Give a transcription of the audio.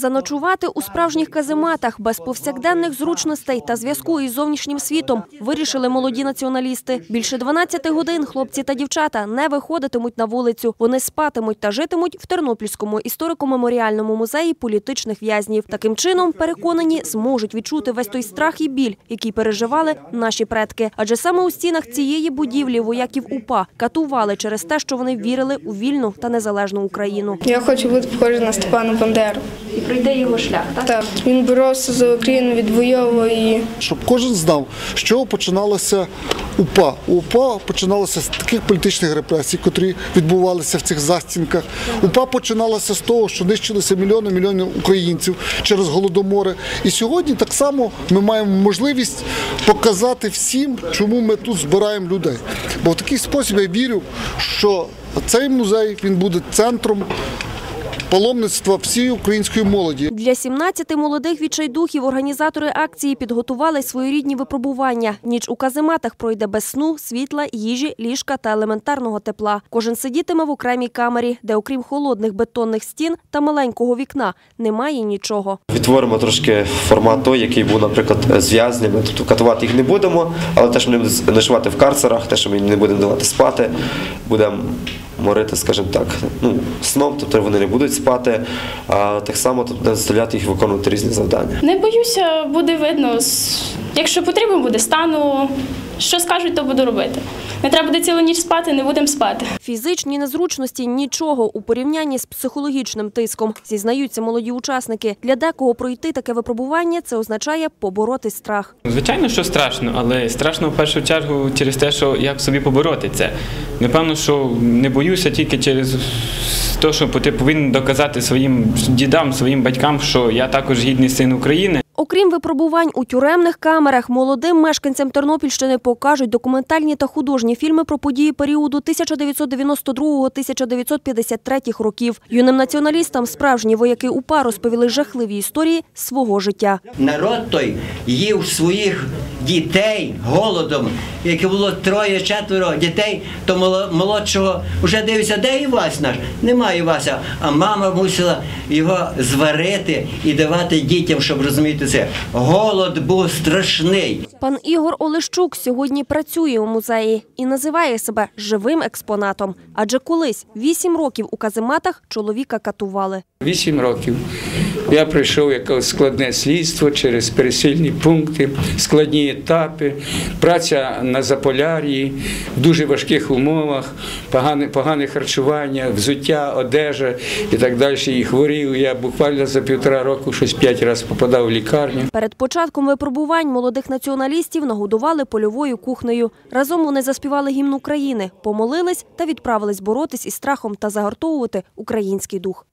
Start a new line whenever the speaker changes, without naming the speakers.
Заночувати у справжніх казематах без повсякденних зручностей та зв'язку із зовнішнім світом вирішили молоді націоналісти. Більше 12 годин хлопці та дівчата не виходитимуть на вулицю. Вони спатимуть та житимуть в Тернопільському історико-меморіальному музеї політичних в'язнів. Таким чином, переконані, зможуть відчути весь той страх і біль, який переживали наші предки. Адже саме у стінах цієї будівлі вояків УПА катували через те, що вони вірили у вільну та незалежну Україну.
Я хочу бути похожа на Степана Бандеру.
Пройде його шлях.
Так, він боровся за Україну, відвоював її.
щоб кожен знав, з чого починалося УПА. УПА починалося з таких політичних репресій, котрі відбувалися в цих застінках. УПА починалося з того, що нищилися мільйони мільйонів українців через голодомори. І сьогодні так само ми маємо можливість показати всім, чому ми тут збираємо людей. Бо в такий спосіб я вірю, що цей музей він буде центром паломництва всієї української молоді.
Для 17 молодих відчайдухів організатори акції підготували своєрідні випробування. Ніч у казематах пройде без сну, світла, їжі, ліжка та елементарного тепла. Кожен сидітиме в окремій камері, де окрім холодних бетонних стін та маленького вікна немає нічого.
Відтворимо трошки формат той, який був, наприклад, з в'язнями. Тобто катувати їх не будемо, але те, що ми будемо ночувати в карцерах, те, що ми не будемо давати спати, будемо морити, скажімо так, ну, сном, тобто вони не будуть спати, а так само тобто, заставляти їх виконувати різні завдання.
Не боюся, буде видно. Якщо потрібно буде, стану. Що скажуть, то буду робити. Не треба буде цілу ніч спати, не будемо спати.
Фізичні незручності нічого у порівнянні з психологічним тиском, зізнаються молоді учасники. Для декого пройти таке випробування це означає побороти страх.
Звичайно, що страшно, але страшно в першу чергу через те, що як собі побороти це. Напевно, що не боюся тільки через те, що ти повинен доказати своїм дідам, своїм батькам, що я також гідний син України.
Окрім випробувань у тюремних камерах, молодим мешканцям Тернопільщини покажуть документальні та художні фільми про події періоду 1992-1953 років. Юним націоналістам справжні вояки УПА розповіли жахливі історії свого життя.
Народ той їв своїх дітей голодом, яке було троє-четверо дітей, то моло- молодшого вже дивиться, де Івась наш? Немає Івася. А мама мусила його зварити і давати дітям, щоб розуміти це. Голод був страшний.
Пан Ігор Олещук сьогодні працює у музеї і називає себе живим експонатом. Адже колись вісім років у казематах чоловіка катували.
Вісім років я пройшов якесь складне слідство через пересильні пункти, складні етапи, праця на Заполяр'ї в дуже важких умовах, погане, погане харчування, взуття, одежа і так далі. І хворів. Я буквально за півтора року щось п'ять разів попадав в лікарню.
Перед початком випробувань молодих націоналістів нагодували польовою кухнею. Разом вони заспівали гімн України, помолились та відправились боротись із страхом та загартовувати український дух.